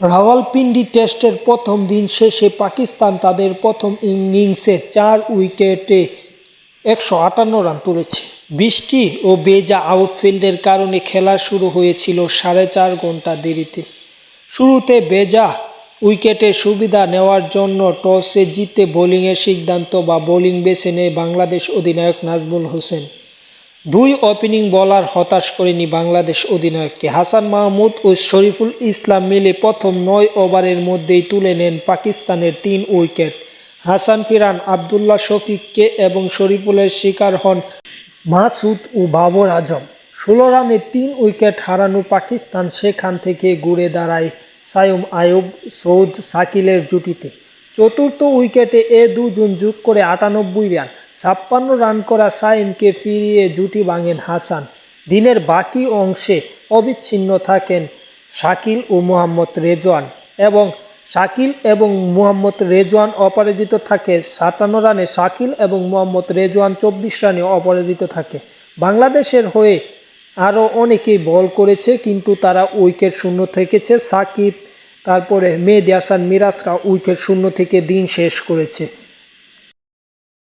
রাওয়ালপিন্ডি টেস্টের প্রথম দিন শেষে পাকিস্তান তাদের প্রথম ইনিংসে চার উইকেটে একশো আটান্ন রান তুলেছে। বৃষ্টি ও বেজা আউটফিল্ডের কারণে খেলা শুরু হয়েছিল সাড়ে চার ঘণ্টা দেরিতে। শুরুতে বেজা উইকেটের সুবিধা নেওয়ার জন্য টসে জিতে বোলিংয়ের সিদ্ধান্ত বা বোলিং বেছে নেয় বাংলাদেশ অধিনায়ক নাজমুল হোসেন। দুই ওপেনিং বোলার হতাশ করেনি বাংলাদেশ অধিনায়ককে। হাসান মাহমুদ ও শরীফুল ইসলাম মিলে প্রথম নয় ওভারের মধ্যেই তুলে নেন পাকিস্তানের তিন উইকেট। হাসান ফিরান, আবদুল্লাহ শফিককে এবং শরীফুলের শিকার হন মাসুদ ও বাবর আজম। ষোলো রানে তিন উইকেট হারানো পাকিস্তান সেখান থেকে ঘুরে দাঁড়ায় সায়ুম আয়ুব, সৌদ সাকিলের জুটিতে। চতুর্থ উইকেটে এ দুজন যোগ করে আটানব্বই রান। ছাপ্পান্ন রান করা সাইমকে ফিরিয়ে জুটি ভাঙেন হাসান। দিনের বাকি অংশে অবিচ্ছিন্ন থাকেন শাকিল ও মোহাম্মদ রেজওয়ান এবং শাকিল এবং মোহাম্মদ রেজওয়ান অপরাজিত থাকে। সাতান্ন রানে শাকিল এবং মোহাম্মদ রেজওয়ান চব্বিশ রানে অপরাজিত থাকে। বাংলাদেশের হয়ে আরও অনেকেই বল করেছে কিন্তু তারা উইকেট শূন্য থেকেছে। সাকিব, তারপরে মেহেদি হাসান, মিরাজরা উইকেট শূন্য থেকে দিন শেষ করেছে।